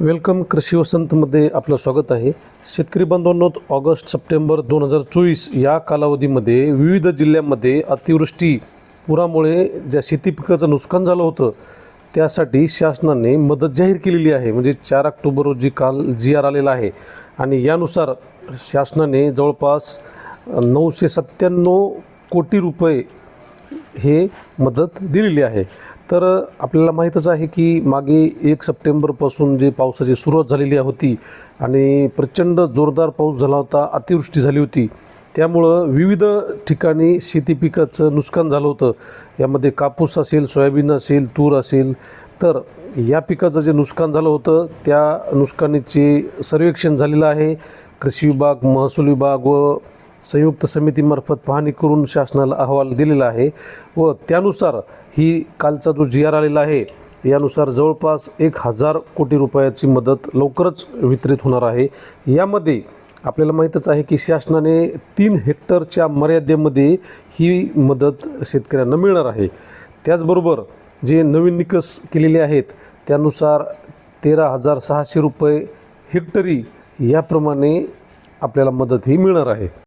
Welcome कृषी वसंतमध्ये आपलं स्वागत आहे. शेतकरी बांधवांनो ऑगस्ट सप्टेंबर दोन हजार चोवीस या कालावधीमध्ये विविध जिल्ह्यांमध्ये अतिवृष्टी पुरामुळे ज्या शेती पिकाचं नुकसान झालं होतं त्यासाठी शासनाने मदत जाहीर केलेली आहे. म्हणजे चार ऑक्टोबर रोजी काल जी आर आलेला आहे आणि यानुसार शासनाने जवळपास नऊशे सत्त्याण्णव कोटी रुपये हे मदत दिलेली आहे. तर आपल्याला माहीतच आहे की मागे एक सप्टेंबरपासून जे पावसाची सुरुवात झालेली होती आणि प्रचंड जोरदार पाऊस झाला होता अतिवृष्टी झाली होती त्यामुळं विविध ठिकाणी शेती पिकाचं नुकसान झालं होतं. यामध्ये कापूस असेल सोयाबीन असेल तूर असेल तर या पिकाचं जे नुकसान झालं होतं त्या नुकसानीचे सर्वेक्षण झालेलं आहे. कृषी विभाग महसूल विभाग व संयुक्त समितीमार्फत पाहणी करून शासनाला अहवाल दिलेला आहे व त्यानुसार ही कालचा जो जी आर आलेला आहे यानुसार जवळपास एक हजार कोटी रुपयाची मदत लवकरच वितरित होणार आहे. यामध्ये आपल्याला माहीतच आहे की शासनाने तीन हेक्टरच्या मर्यादेमध्ये ही मदत शेतकऱ्यांना मिळणार आहे. त्याचबरोबर जे नवीन निकष केलेले आहेत त्यानुसार तेरा हजार सहाशे रुपये हेक्टरी याप्रमाणे आपल्याला मदत ही मिळणार आहे.